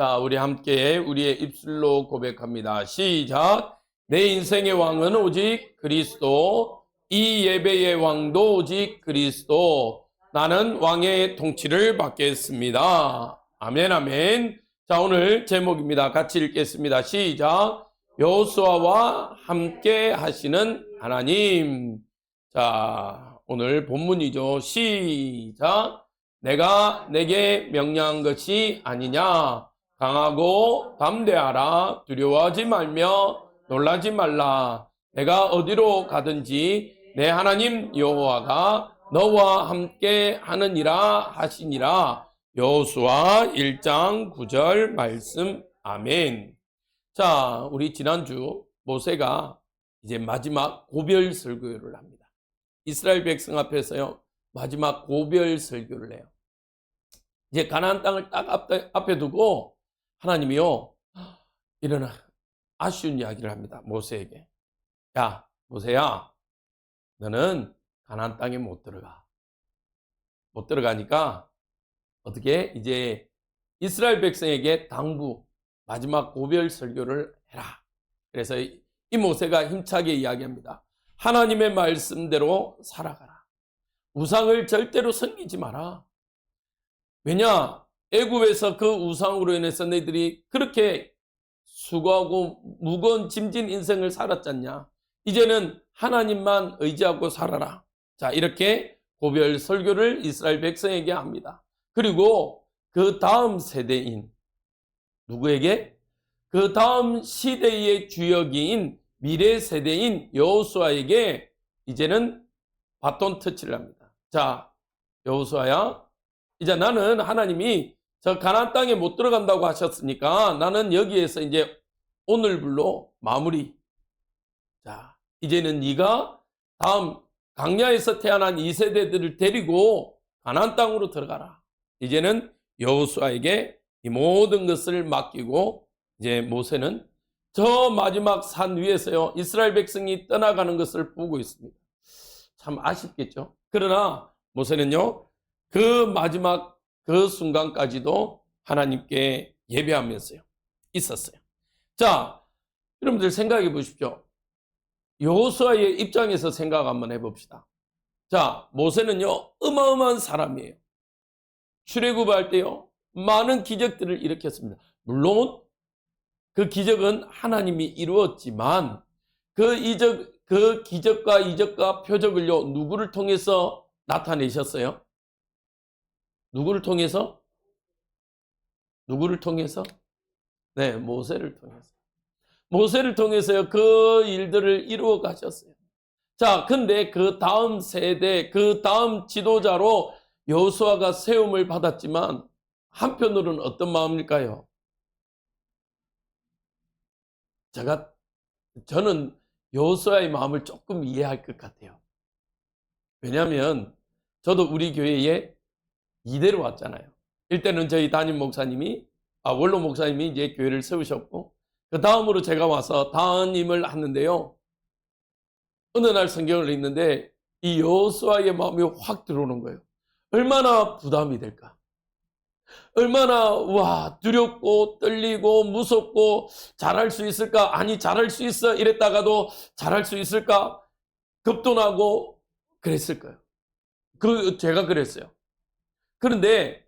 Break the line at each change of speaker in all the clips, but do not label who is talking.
자, 우리 함께 우리의 입술로 고백합니다. 시작. 내 인생의 왕은 오직 그리스도. 이 예배의 왕도 오직 그리스도. 나는 왕의 통치를 받겠습니다. 아멘, 아멘. 자, 오늘 제목입니다. 같이 읽겠습니다. 시작. 여호수아와 함께 하시는 하나님. 자, 오늘 본문이죠. 시작. 내가 내게 명령한 것이 아니냐. 강하고 담대하라. 두려워하지 말며 놀라지 말라. 내가 어디로 가든지 내 하나님 여호와가 너와 함께 하느니라 하시니라. 여호수아 1장 9절 말씀. 아멘. 자, 우리 지난주 모세가 이제 마지막 고별 설교를 합니다. 이스라엘 백성 앞에서요. 마지막 고별 설교를 해요. 이제 가나안 땅을 딱 앞에, 두고 하나님이요. 이런 아쉬운 이야기를 합니다. 모세에게. 야, 모세야. 너는 가나안 땅에 못 들어가. 못 들어가니까 어떻게 이제 이스라엘 백성에게 당부 마지막 고별 설교를 해라. 그래서 이 모세가 힘차게 이야기합니다. 하나님의 말씀대로 살아가라. 우상을 절대로 섬기지 마라. 왜냐? 애굽에서 그 우상으로 인해서 너희들이 그렇게 수고하고 무거운 짐진 인생을 살았잖냐. 이제는 하나님만 의지하고 살아라. 자, 이렇게 고별 설교를 이스라엘 백성에게 합니다. 그리고 그 다음 세대인 누구에게? 그 다음 시대의 주역인 미래 세대인 여호수아에게 이제는 바톤 터치를 합니다. 자, 여호수아야, 이제 나는 하나님이 저 가나안 땅에 못 들어간다고 하셨으니까 나는 여기에서 이제 오늘불로 마무리. 자, 이제는 네가 다음 강야에서 태어난 이 세대들을 데리고 가나안 땅으로 들어가라. 이제는 여호수아에게 이 모든 것을 맡기고 이제 모세는 저 마지막 산 위에서요 이스라엘 백성이 떠나가는 것을 보고 있습니다. 참 아쉽겠죠. 그러나 모세는요 그 마지막 그 순간까지도 하나님께 예배하면서요 있었어요. 자, 여러분들 생각해 보십시오. 여호수아의 입장에서 생각 한번 해봅시다. 자, 모세는요 어마어마한 사람이에요. 출애굽할 때요 많은 기적들을 일으켰습니다. 물론 그 기적은 하나님이 이루었지만 그 이적 그 기적과 이적과 표적을요 누구를 통해서 나타내셨어요? 누구를 통해서? 누구를 통해서? 네, 모세를 통해서. 모세를 통해서요 그 일들을 이루어 가셨어요. 자, 근데 그 다음 세대, 그 다음 지도자로 여호수아가 세움을 받았지만 한편으로는 어떤 마음일까요? 제가 저는 여호수아의 마음을 조금 이해할 것 같아요. 왜냐하면 저도 우리 교회에 이대로 왔잖아요. 일때는 저희 담임 목사님이 아 원로 목사님이 이제 교회를 세우셨고 그 다음으로 제가 와서 담임을 하는데요. 어느 날 성경을 읽는데 이 여호수아의 마음이 확 들어오는 거예요. 얼마나 부담이 될까? 얼마나 와 두렵고 떨리고 무섭고 잘할 수 있을까? 아니 잘할 수 있어 이랬다가도 잘할 수 있을까? 겁도 나고 그랬을 거예요. 그 제가 그랬어요. 그런데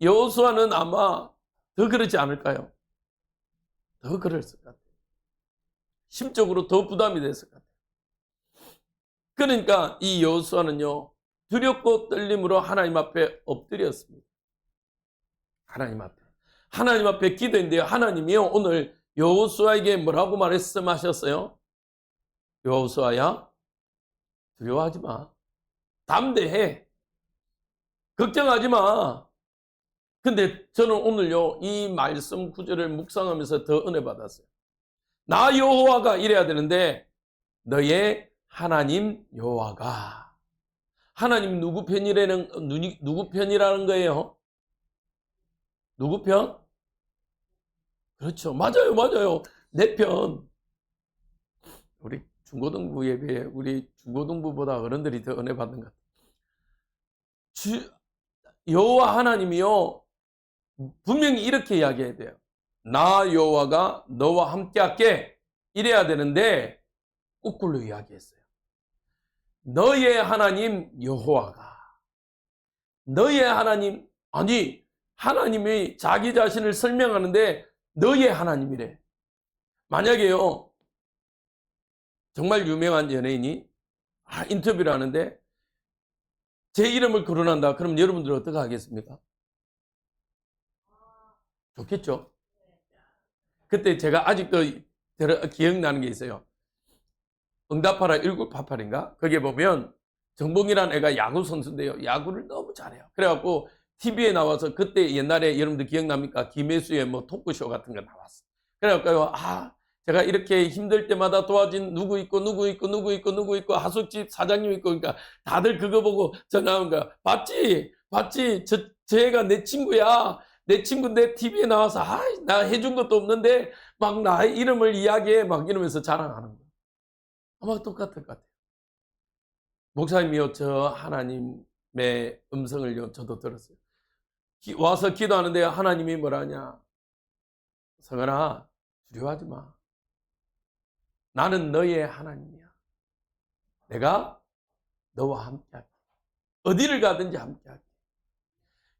여호수아는 아마 더 그러지 않을까요? 더 그랬을 것 같아요. 심적으로 더 부담이 됐을 것 같아요. 그러니까 이 여호수아는요 두렵고 떨림으로 하나님 앞에 엎드렸습니다. 하나님 앞에. 하나님 앞에 기도했는데요. 하나님이요. 오늘 여호수아에게 뭐라고 말씀하셨어요? 여호수아야, 두려워하지 마. 담대해. 걱정하지 마. 근데 저는 오늘요, 이 말씀 구절을 묵상하면서 더 은혜 받았어요. 나 여호와가 이래야 되는데, 너의 하나님 여호와가. 하나님 누구 편이라는, 누구 편이라는 거예요? 누구 편? 그렇죠. 맞아요, 맞아요. 내 편. 우리 중고등부 예배에 우리 중고등부보다 어른들이 더 은혜 받는 것 같아요. 주, 여호와 하나님이요. 분명히 이렇게 이야기해야 돼요. 나 여호와가 너와 함께할게 이래야 되는데 거꾸로 이야기했어요. 너의 하나님 여호와가 너의 하나님 아니 하나님이 자기 자신을 설명하는데 너의 하나님이래. 만약에요 정말 유명한 연예인이 아, 인터뷰를 하는데 제 이름을 거론한다. 그럼 여러분들 어떻게 하겠습니까? 좋겠죠? 그때 제가 아직도 기억나는 게 있어요. 응답하라 1988인가? 거기에 보면 정봉이라는 애가 야구 선수인데요. 야구를 너무 잘해요. 그래갖고 TV에 나와서 그때 옛날에 여러분들 기억납니까? 김혜수의 뭐 토크쇼 같은 거 나왔어. 그래갖고 아 제가 이렇게 힘들 때마다 도와준 누구 있고 누구 있고 누구 있고 누구 있고 하숙집 사장님 있고 그러니까 다들 그거 보고 전화 온 거야. 봤지? 봤지? 저, 저 애가 내 친구야. 내 친구인데 TV에 나와서 아, 나 해준 것도 없는데 막 나의 이름을 이야기해 막 이러면서 자랑하는 거야. 아마 똑같을 것 같아요. 목사님이요, 저 하나님의 음성을요, 저도 들었어요. 기- 와서 기도하는데 하나님이 뭐라냐? 성은아, 두려워하지 마. 나는 너의 하나님이야. 내가 너와 함께할게. 어디를 가든지 함께할게.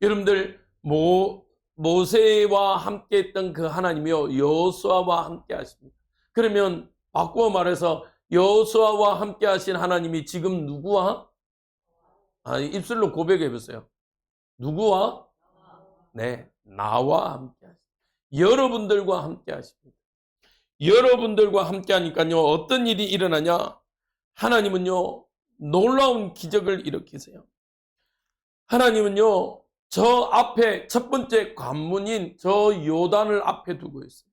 여러분들 모 모세와 함께했던 그 하나님이요 여호수아와 함께하십니다. 그러면 바꾸어 말해서 여호수아와 함께하신 하나님이 지금 누구와 아, 입술로 고백해 보세요. 누구와 네 나와 함께하십니다. 여러분들과 함께하십니다. 여러분들과 함께 하니까요 어떤 일이 일어나냐? 하나님은요 놀라운 기적을 일으키세요. 하나님은요 저 앞에 첫 번째 관문인 저 요단을 앞에 두고 있어요.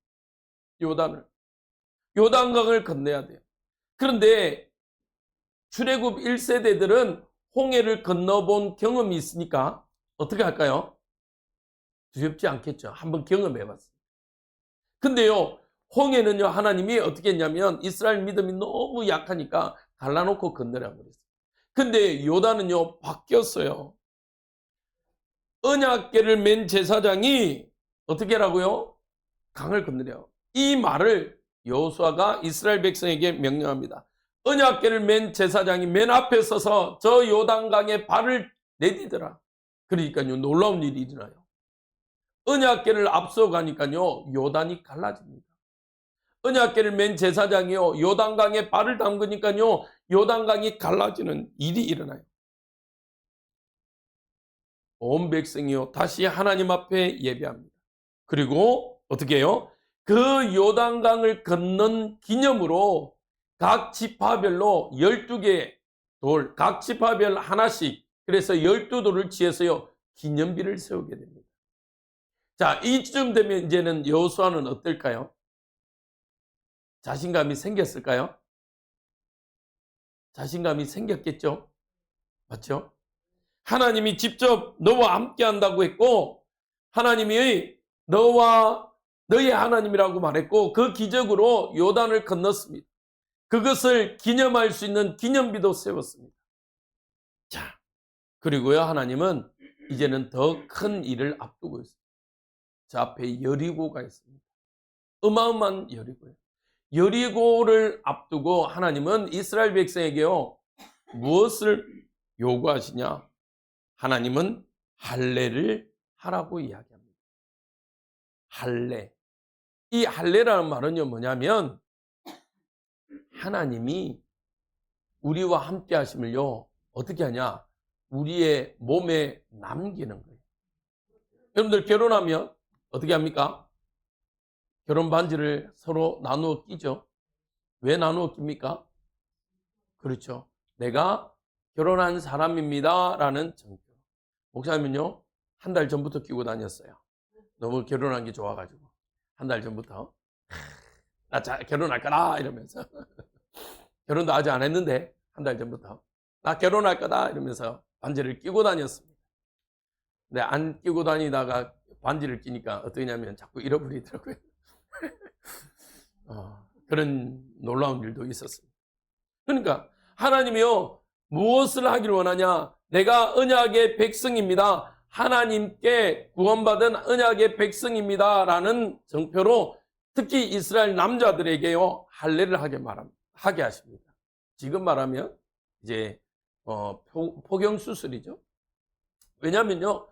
요단을 요단강을 건너야 돼요. 그런데 출애굽 1세대들은 홍해를 건너본 경험이 있으니까 어떻게 할까요? 두렵지 않겠죠. 한번 경험해 봤어요. 근데요, 홍해는요, 하나님이 어떻게 했냐면 이스라엘 믿음이 너무 약하니까 갈라놓고 건너라고 그랬어요. 근데 요단은요, 바뀌었어요. 언약계를 맨 제사장이 어떻게 하라고요? 강을 건너래요. 이 말을 여호수아가 이스라엘 백성에게 명령합니다. 언약계를 맨 제사장이 맨 앞에 서서 저 요단강에 발을 내디더라. 그러니까요 놀라운 일이 일어나요. 언약계를 앞서가니까요 요단이 갈라집니다. 언약계를 맨 제사장이요 요단강에 발을 담그니까요 요단강이 갈라지는 일이 일어나요. 온 백성이요 다시 하나님 앞에 예배합니다. 그리고 어떻게 해요? 그 요단강을 건넌 기념으로 각 지파별로 12개 돌, 각 지파별 하나씩 그래서 12돌을 지어서요 기념비를 세우게 됩니다. 자, 이쯤 되면 이제는 여호수아는 어떨까요? 자신감이 생겼을까요? 자신감이 생겼겠죠? 맞죠? 하나님이 직접 너와 함께 한다고 했고 하나님이 너와 너의 하나님이라고 말했고 그 기적으로 요단을 건넜습니다. 그것을 기념할 수 있는 기념비도 세웠습니다. 자, 그리고요 하나님은 이제는 더 큰 일을 앞두고 있습니다. 저 앞에 여리고가 있습니다. 어마어마한 여리고요. 여리고를 앞두고 하나님은 이스라엘 백성에게요 무엇을 요구하시냐? 하나님은 할례를 하라고 이야기합니다. 할례. 이 할례라는 말은요 뭐냐면 하나님이 우리와 함께 하심을요 어떻게 하냐? 우리의 몸에 남기는 거예요. 여러분들 결혼하면 어떻게 합니까? 결혼 반지를 서로 나누어 끼죠. 왜 나누어 낍니까? 그렇죠. 내가 결혼한 사람입니다. 라는 정표. 목사님은요, 한 달 전부터 끼고 다녔어요. 너무 결혼한 게 좋아가지고. 한 달 전부터. 나 자, 결혼할 거다! 이러면서. 결혼도 아직 안 했는데, 한 달 전부터. 나 결혼할 거다! 이러면서 반지를 끼고 다녔습니다. 근데 안 끼고 다니다가 반지를 끼니까 어떠냐면 자꾸 잃어버리더라고요. 어, 그런 놀라운 일도 있었습니다. 그러니까 하나님이요 무엇을 하기를 원하냐? 내가 언약의 백성입니다. 하나님께 구원받은 언약의 백성입니다라는 정표로 특히 이스라엘 남자들에게요 할례를 하게 말합니다. 하게 하십니다. 지금 말하면 이제 어, 포, 포경 수술이죠. 왜냐하면요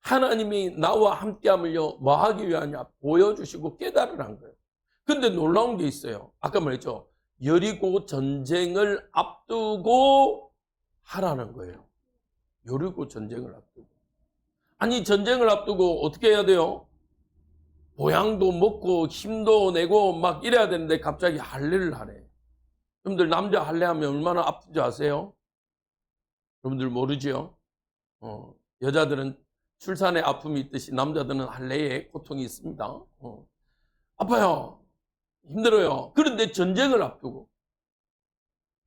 하나님이 나와 함께함을요 뭐 하기 위하냐 보여주시고 깨달으란 거예요. 근데 놀라운 게 있어요. 아까 말했죠. 여리고 전쟁을 앞두고 하라는 거예요. 여리고 전쟁을 앞두고. 아니 전쟁을 앞두고 어떻게 해야 돼요? 보양도 먹고 힘도 내고 막 이래야 되는데 갑자기 할례를 하래. 여러분들 남자 할례하면 얼마나 아픈지 아세요? 여러분들 모르지요? 어, 여자들은 출산에 아픔이 있듯이 남자들은 할례에 고통이 있습니다. 어. 아파요. 힘들어요. 그런데 전쟁을 앞두고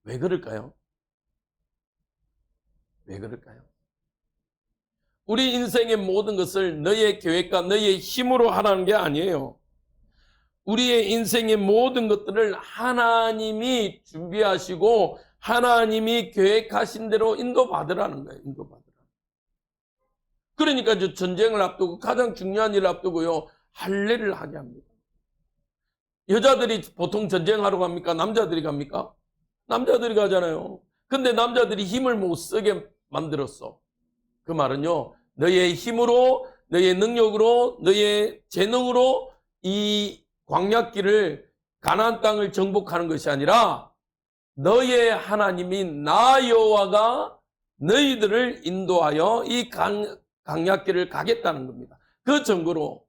왜 그럴까요? 왜 그럴까요? 우리 인생의 모든 것을 너의 계획과 너의 힘으로 하라는 게 아니에요. 우리의 인생의 모든 것들을 하나님이 준비하시고 하나님이 계획하신 대로 인도받으라는 거예요. 인도받으라. 그러니까 저 전쟁을 앞두고 가장 중요한 일을 앞두고요. 할례를 하게 합니다. 여자들이 보통 전쟁하러 갑니까? 남자들이 갑니까? 남자들이 가잖아요. 근데 남자들이 힘을 못 쓰게 만들었어. 그 말은요, 너의 힘으로, 너의 능력으로, 너의 재능으로 이 광약길을 가나안 땅을 정복하는 것이 아니라 너의 하나님인 나 여호와가 너희들을 인도하여 이 강, 강약길을 가겠다는 겁니다. 그 증거로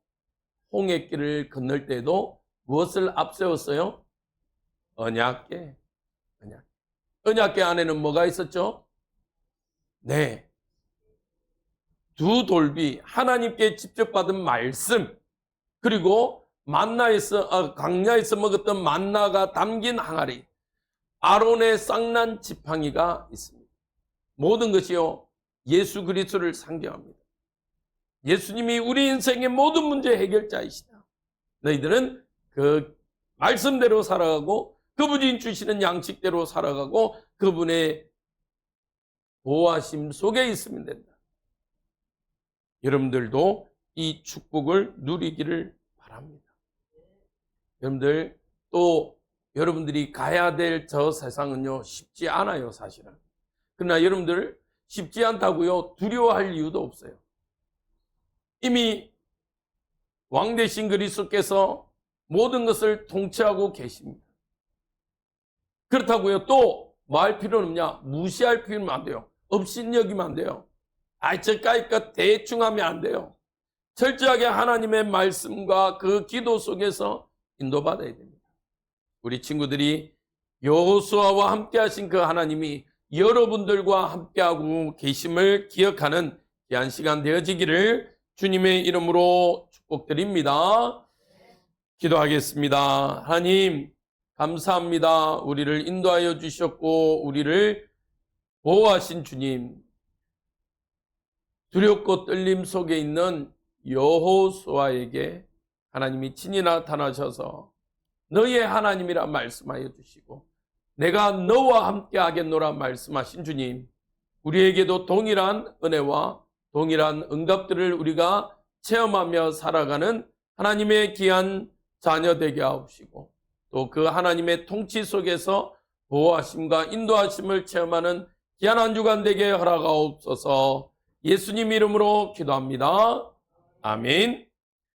홍해길을 건널 때도 무엇을 앞세웠어요? 언약계. 언약. 언약계 안에는 뭐가 있었죠? 네. 두 돌비, 하나님께 직접 받은 말씀, 그리고 만나에서, 어, 강야에서 먹었던 만나가 담긴 항아리, 아론의 쌍난 지팡이가 있습니다. 모든 것이요, 예수 그리스도를 상징합니다. 예수님이 우리 인생의 모든 문제 해결자이시다. 너희들은 그 말씀대로 살아가고 그분이 주시는 양식대로 살아가고 그분의 보호하심 속에 있으면 된다. 여러분들도 이 축복을 누리기를 바랍니다. 여러분들 또 여러분들이 가야 될 저 세상은요 쉽지 않아요 사실은. 그러나 여러분들 쉽지 않다고요 두려워할 이유도 없어요. 이미 왕 대신 그리스도께서 모든 것을 통치하고 계십니다. 그렇다고요 또 뭐 할 필요는 없냐 무시할 필요는 안 돼요. 업신여기면 안 돼요. 아이 저까이까 대충 하면 안 돼요. 철저하게 하나님의 말씀과 그 기도 속에서 인도받아야 됩니다. 우리 친구들이 여호수아와 함께 하신 그 하나님이 여러분들과 함께하고 계심을 기억하는 귀한 시간 되어지기를 주님의 이름으로 축복드립니다. 기도하겠습니다. 하나님, 감사합니다. 우리를 인도하여 주셨고, 우리를 보호하신 주님, 두렵고 떨림 속에 있는 여호수아에게 하나님이 친히 나타나셔서 너의 하나님이라 말씀하여 주시고 내가 너와 함께 하겠노라 말씀하신 주님 우리에게도 동일한 은혜와 동일한 응답들을 우리가 체험하며 살아가는 하나님의 귀한 자녀 되게 하옵시고 또 그 하나님의 통치 속에서 보호하심과 인도하심을 체험하는 귀한 한 주간 되게 허락하옵소서 예수님 이름으로 기도합니다. 아멘.